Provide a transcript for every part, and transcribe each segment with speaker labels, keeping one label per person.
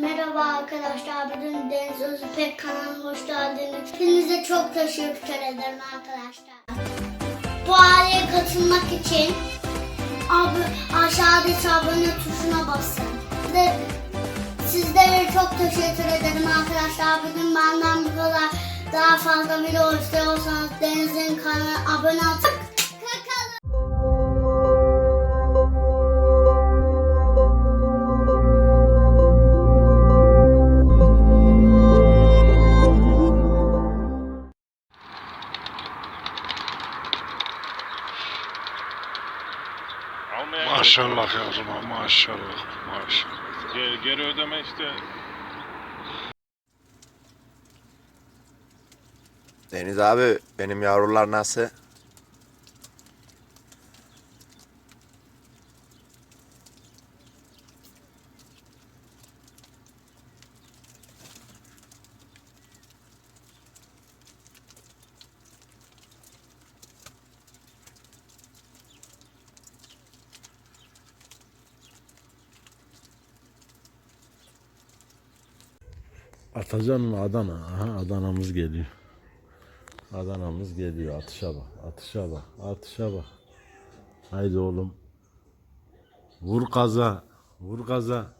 Speaker 1: Merhaba arkadaşlar. Bugün Deniz Özüpek kanalına hoş geldiniz. Hepinize çok teşekkür ederim arkadaşlar. Bu aileye katılmak için aşağıdaki abone tuşuna basın. Size, sizlere çok teşekkür ederim arkadaşlar. Bugün benden bu kadar. Daha fazla video istiyorsanız Deniz'in kanalına abone olun.
Speaker 2: Almaya
Speaker 3: Maşallah
Speaker 2: yok.
Speaker 3: yavrum maşallah maşallah.
Speaker 2: Geri, geri ödeme işte
Speaker 4: Deniz abi benim yavrular nasıl?
Speaker 5: Atacan Adana? Aha Adana'mız geliyor. Adana'mız geliyor. Atışa bak. Atışa bak. Atışa bak. Haydi oğlum. Vur kaza. Vur kaza.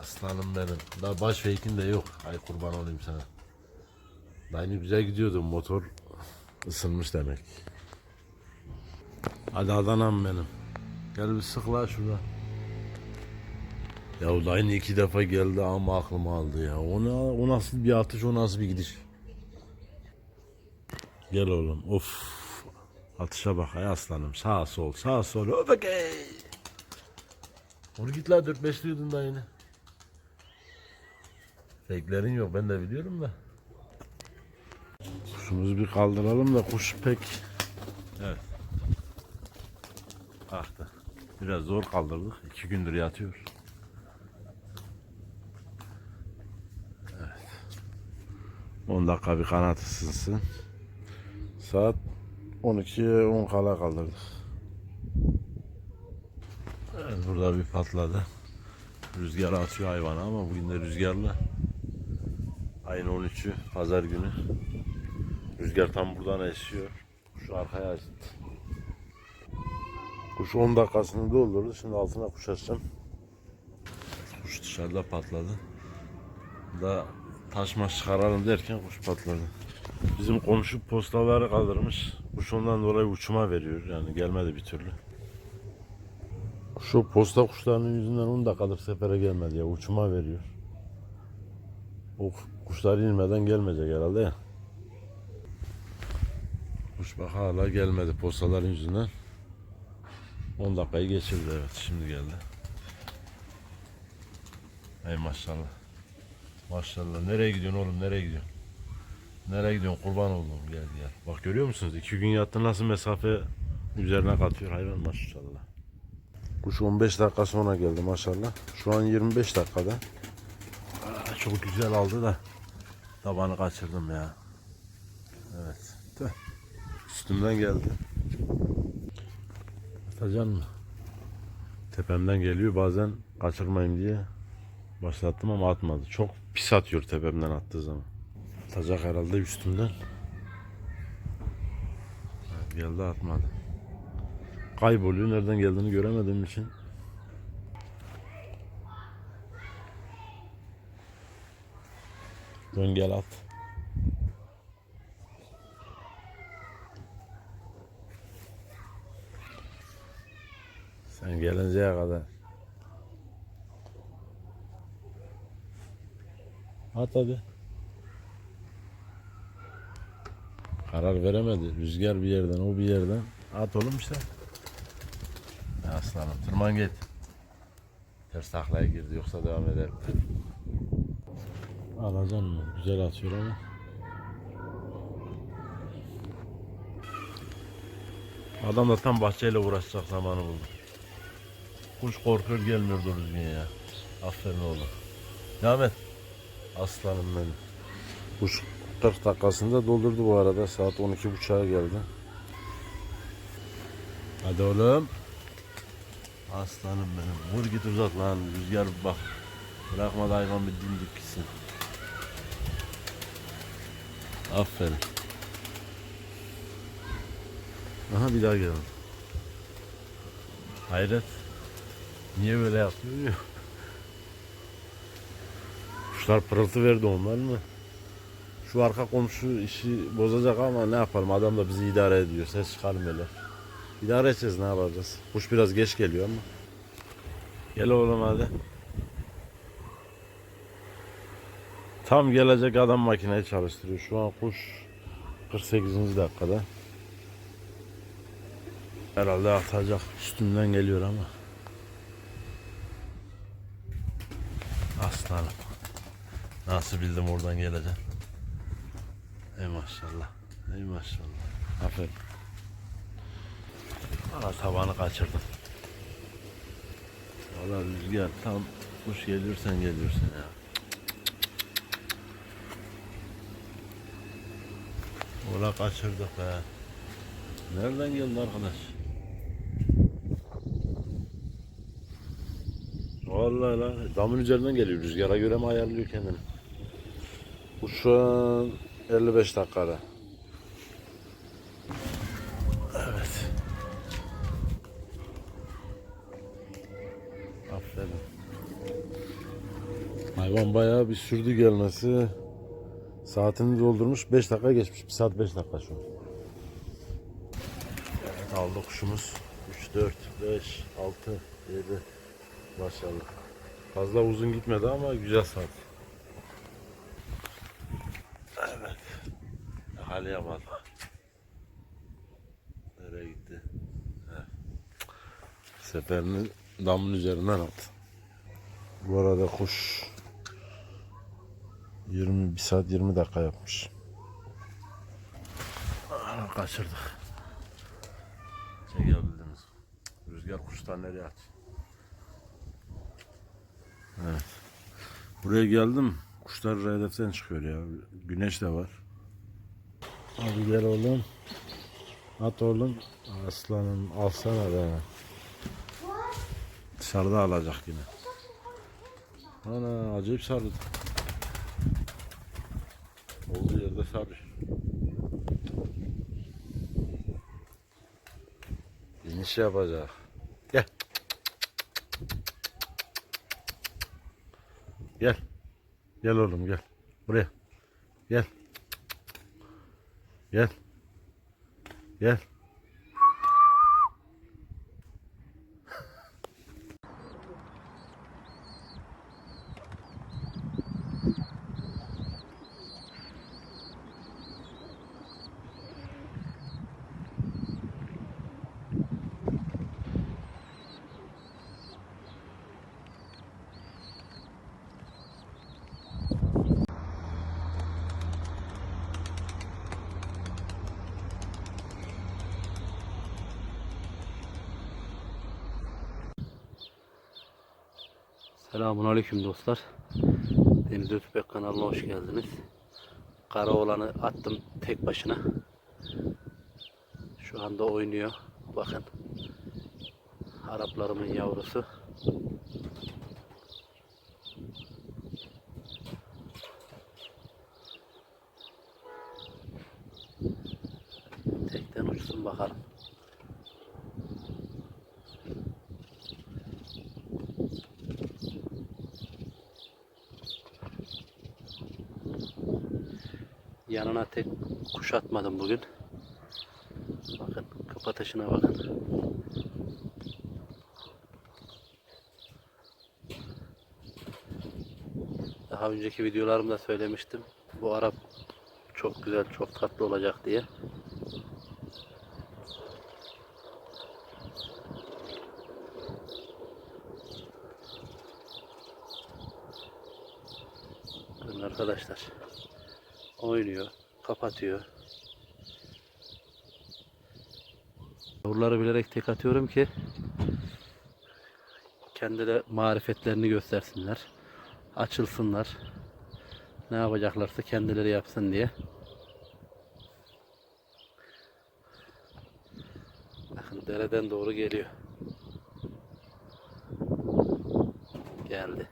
Speaker 5: Aslanım benim. Daha baş feykin de yok. Ay kurban olayım sana. Daha yeni güzel gidiyordu. Motor ısınmış demek. Hadi Adana'm benim. Gel bir sıkla şurada. Ya aynı iki defa geldi ama aklım aldı ya. O, ne, o nasıl bir atış, o nasıl bir gidiş. Gel oğlum. Of. Atışa bak ay aslanım. Sağ sol, sağ sol. Öpeke. Onu git la 4-5 diyordun da yine. Fake'lerin yok ben de biliyorum da. Kuşumuzu bir kaldıralım da kuş pek. Evet. Kalktı. Biraz zor kaldırdık. İki gündür yatıyor. 10 dakika bir kanat ısınsın. Saat 12'ye 10 kala kaldırdık. Evet, burada bir patladı. Rüzgar atıyor hayvana ama bugün de rüzgarlı. Ayın 13'ü pazar günü. Rüzgar tam buradan esiyor. Şu arkaya açtı. Kuş 10 dakikasını doldurdu. Şimdi altına kuş açacağım. Kuş dışarıda patladı. Da taş maş çıkaralım derken kuş patladı. Bizim komşu postaları kaldırmış. Kuş ondan dolayı uçuma veriyor. Yani gelmedi bir türlü. Şu posta kuşlarının yüzünden 10 dakikadır sefere gelmedi ya. Uçuma veriyor. O kuşlar inmeden gelmeyecek herhalde ya. Kuş bak hala gelmedi postaların yüzünden. 10 dakikayı geçirdi evet şimdi geldi. Ey maşallah. Maşallah. Nereye gidiyorsun oğlum? Nereye gidiyorsun? Nereye gidiyorsun? Kurban oldum. Gel gel. Bak görüyor musunuz? İki gün yattı nasıl mesafe üzerine katıyor hayvan maşallah. Kuş 15 dakika sonra geldi maşallah. Şu an 25 dakikada. Aa, çok güzel aldı da tabanı kaçırdım ya. Evet. Tüh. Üstümden geldi. Atacan mı? Tepemden geliyor bazen kaçırmayayım diye başlattım ama atmadı. Çok pis atıyor tepemden attığı zaman. Atacak herhalde üstümden. Geldi atmadı. Kayboluyor. Nereden geldiğini göremediğim için. Dön gel at. Sen gelinceye kadar. At hadi. Karar veremedi. Rüzgar bir yerden, o bir yerden. At oğlum işte. Ya Aslanım tırman git. Ters taklaya girdi yoksa devam eder. Alacaksın mı? Güzel atıyor ama. Adam da tam bahçeyle uğraşacak zamanı buldu. Kuş korkuyor gelmiyor doğru düzgün ya. Aferin oğlum. Devam et. Aslanım benim. Kuş 40 dakikasında doldurdu bu arada. Saat 12.30'a geldi. Hadi oğlum. Aslanım benim. Vur git uzat lan. Rüzgar bak. Bırakma da hayvan bir dimdik gitsin. Aferin. Aha bir daha gelin. Hayret. Niye böyle yapıyor? Kuşlar pırıltı verdi onlar mı? Şu arka komşu işi bozacak ama ne yapalım adam da bizi idare ediyor. Ses çıkarmıyorlar. İdare edeceğiz ne yapacağız. Kuş biraz geç geliyor ama. Gel oğlum hadi. Tam gelecek adam makineyi çalıştırıyor. Şu an kuş 48. dakikada. Herhalde atacak. Üstümden geliyor ama. Aslanım. Nasıl bildim oradan gelecek. Ey maşallah. Ey maşallah. Aferin. Valla tabanı kaçırdım. Valla rüzgar tam kuş geliyorsan geliyorsun ya. Valla kaçırdık be. Nereden geldi arkadaş? Vallahi la damın üzerinden geliyor rüzgara göre mi ayarlıyor kendini? Şu an 55 dakikada. Evet. Aferin. Hayvan bayağı bir sürdü gelmesi. Saatini doldurmuş 5 dakika geçmiş. 1 saat 5 dakika şu an. Evet aldı kuşumuz. 3, 4, 5, 6, 7. Maşallah. Fazla uzun gitmedi ama güzel saat. Evet. Yakalayamadı. Nereye gitti? Heh. Seferini damın üzerinden attı. Bu arada kuş 20 bir saat 20 dakika yapmış. Aa, kaçırdık. Çekebildiniz. Rüzgar kuşlar nereye at? Evet. Buraya geldim. Kuşlar hedeften çıkıyor ya. Güneş de var. Hadi gel oğlum. At oğlum. Aslanım alsana be. Dışarıda alacak yine. Ana acayip sardı. Olduğu yerde sarıyor. İniş yapacak. Gel. Gel. Gel oğlum gel. Buraya. Gel. Gel. Gel.
Speaker 6: Selamun Aleyküm dostlar. Deniz Ötüpek kanalına hoş geldiniz. Kara olanı attım tek başına. Şu anda oynuyor. Bakın. Araplarımın yavrusu. Yanına tek kuş atmadım bugün. Bakın kapatışına bakın. Daha önceki videolarımda söylemiştim. Bu Arap çok güzel, çok tatlı olacak diye. Bakın arkadaşlar oynuyor, kapatıyor. Yavruları bilerek tek atıyorum ki kendileri marifetlerini göstersinler. Açılsınlar. Ne yapacaklarsa kendileri yapsın diye. Bakın dereden doğru geliyor. Geldi.